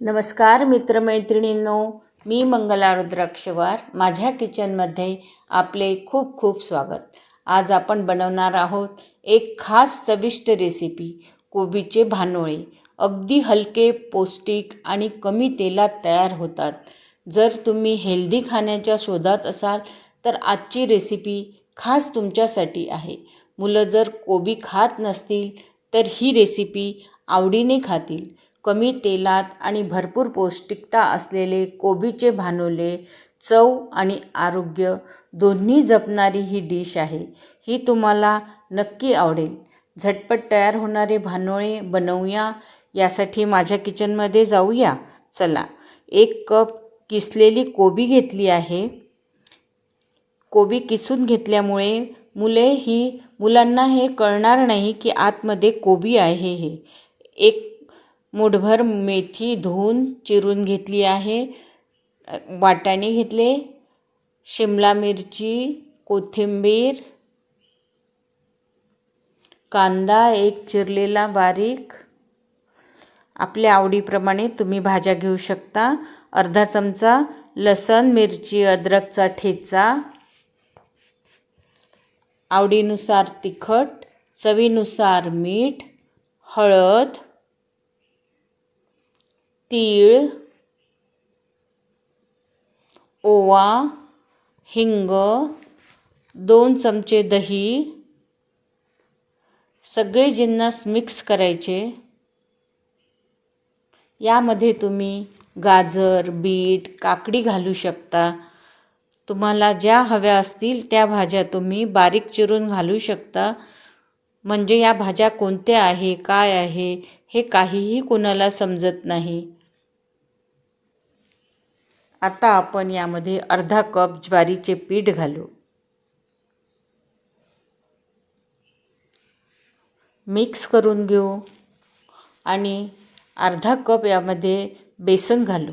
नमस्कार मित्रमैत्रिणींनो. मी मंगला रुद्राक्षवार. माझ्या किचनमध्ये आपले खूप खूप स्वागत. आज आपण बनवणार आहोत एक खास चविष्ट रेसिपी कोबीचे भानोळे. अगदी हलके पौष्टिक आणि कमी तेलात तयार होतात. जर तुम्ही हेल्दी खाण्याच्या शोधात असाल तर आजची रेसिपी खास तुमच्यासाठी आहे. मुलं जर कोबी खात नसतील तर ही रेसिपी आवडीने खातील. कमी तेलात आणि भरपूर पौष्टिकता असलेले कोबीचे भानोले चव आणि आरोग्य दोन्ही जपणारी ही डिश आहे. ही तुम्हाला नक्की आवडेल. झटपट तयार होणारे भानोळे बनवूया. यासाठी माझ्या किचनमध्ये जाऊया. चला एक कप किसलेली कोबी घेतली आहे. कोबी किसून घेतल्यामुळे मुले ही मुलांना हे कळणार नाही की आतमध्ये कोबी आहे हे. एक मुठभर मेथी धुवून चिरून घेतली आहे. वाटाणे घेतले शिमला मिरची कोथिंबीर कांदा एक चिरलेला बारीक. आपल्या आवडीप्रमाणे तुम्ही भाज्या घेऊ शकता. अर्धा चमचा लसण मिरची अद्रकचा ठेचा. आवडीनुसार तिखट चवीनुसार मीठ हळद. तीळ ओवा हिंग दोन चमचे दही सगळे जिन्नस मिक्स करायचे. यामध्ये तुम्ही गाजर बीट काकडी घालू शकता. तुम्हाला ज्या हव्या असतील त्या भाज्या तुम्ही बारीक चिरून घालू शकता. म्हणजे या भाज्या कोणत्या आहे काय आहे हे काहीही कोणाला समजत नाही. आता आपण यामध्ये अर्धा कप ज्वारीचे पीठ घालू. मिक्स करून घेऊ आणि अर्धा कप यामध्ये बेसन घालू.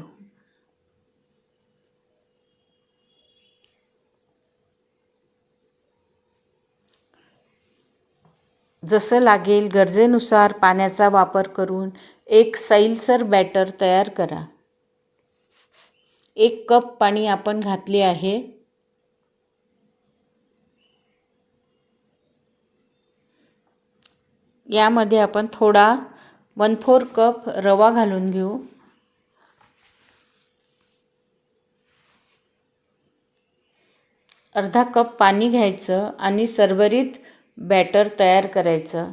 जसं लागेल गरजेनुसार पाण्याचा वापर करून एक सैलसर बॅटर तयार करा. एक कप पाणी आपण घातले आहे. यामध्ये आपण थोडा वन फोर कप रवा घालून घेऊ. अर्धा कप पाणी घ्यायचं आणि सरभरीत बॅटर तयार करायचं.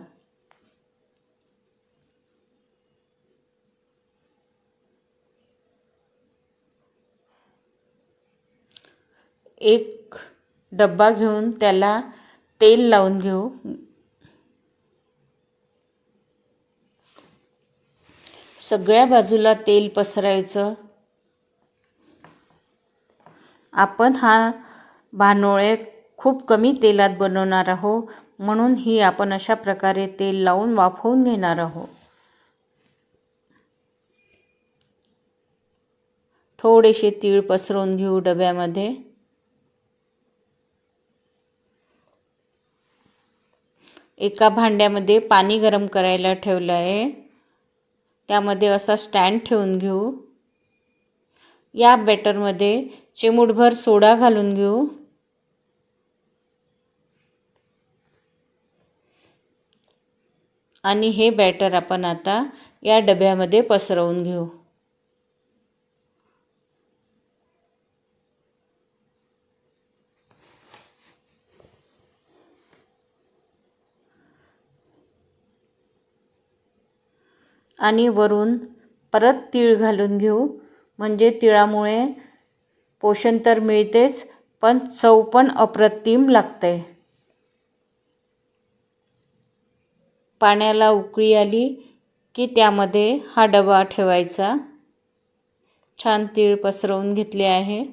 एक डब्बा घेऊन त्याला तेल लावून घेऊ. सगळ्या बाजूला तेल पसरायचं. आपण हा भानोळे खूप कमी तेलात बनवणार आहोत म्हणून ही आपण अशा प्रकारे तेल लावून वाफवून घेणार आहोत. थोडेसे तीळ पसरवून घेऊ डब्यामध्ये. एका भांड्यामध्ये पाणी गरम करायला ठेवलं आहे. त्यामध्ये असा स्टँड ठेवून घेऊ. या बॅटरमध्ये चिमूटभर सोडा घालून घेऊ. आणि हे बॅटर आपण आता या डब्यामध्ये पसरवून घेऊ. आणि वरून परत तीळ घालून घेऊ. म्हणजे तिळामुळे पोषण तर मिळतेच पण चव पण अप्रतिम लागते. पाण्याला उकळी आली की त्यामध्ये हा डबा ठेवायचा. छान तीळ पसरवून घेतले आहे.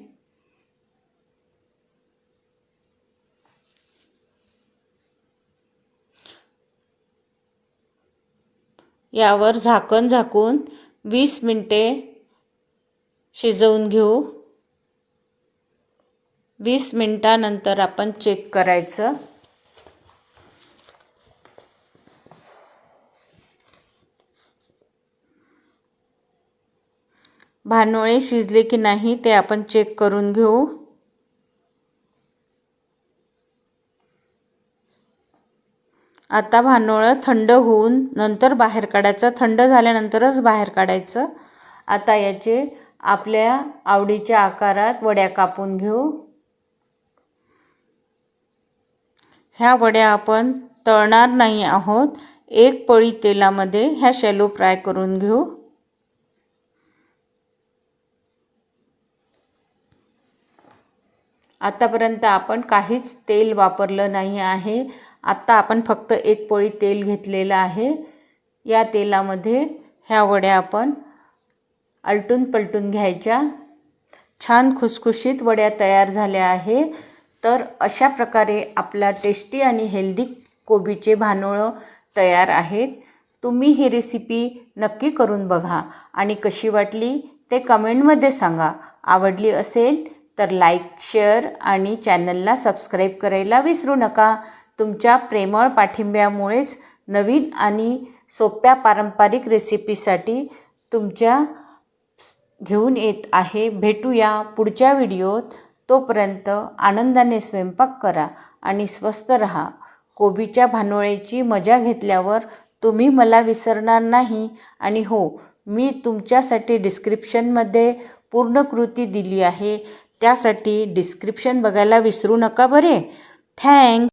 यावर झाकण झाकून वीस मिनटे शिजवून घेऊ. वीस मिनटानंतर आपण चेक करायचं. भानोळे शिजले की नाही ते आपण चेक करून घेऊ. आता भानोळं थंड होऊन नंतर बाहेर काढायचं. थंड झाल्यानंतरच बाहेर काढायचं. आता याचे आपल्या आवडीच्या आकारात वड्या कापून घेऊ. ह्या वड्या आपण तळणार नाही आहोत. एक पळी तेलामध्ये ह्या शॅलो फ्राय करून घेऊ. आतापर्यंत आपण काहीच तेल वापरलं नाही आहे. आत्ता आपण फक्त एक पोळी तेल घेतलेलं आहे. या तेलामध्ये ह्या वड्या आपण आलटून पलटून घ्यायच्या. छान खुसखुशीत वड्या तयार झाल्या आहे. तर अशा प्रकारे आपला टेस्टी आणि हेल्दी कोबीचे भानोळं तयार आहेत. तुम्ही ही रेसिपी नक्की करून बघा आणि कशी वाटली ते कमेंटमध्ये सांगा. आवडली असेल तर लाईक शेअर आणि चॅनलला सबस्क्राईब करायला विसरू नका. तुमच्या प्रेमळ पाठिंब्यामुळेच नवीन आणि सोप्या पारंपरिक रेसिपीसाठी तुमच्या घेऊन येत आहे. भेटूया पुढच्या व्हिडिओत. तोपर्यंत आनंदाने स्वयंपाक करा आणि स्वस्त रहा. कोबीच्या भानोळेची मजा घेतल्यावर तुम्ही मला विसरणार नाही. आणि हो मी तुमच्यासाठी डिस्क्रिप्शनमध्ये पूर्ण कृती दिली आहे. त्यासाठी डिस्क्रिप्शन बघायला विसरू नका बरे? थँक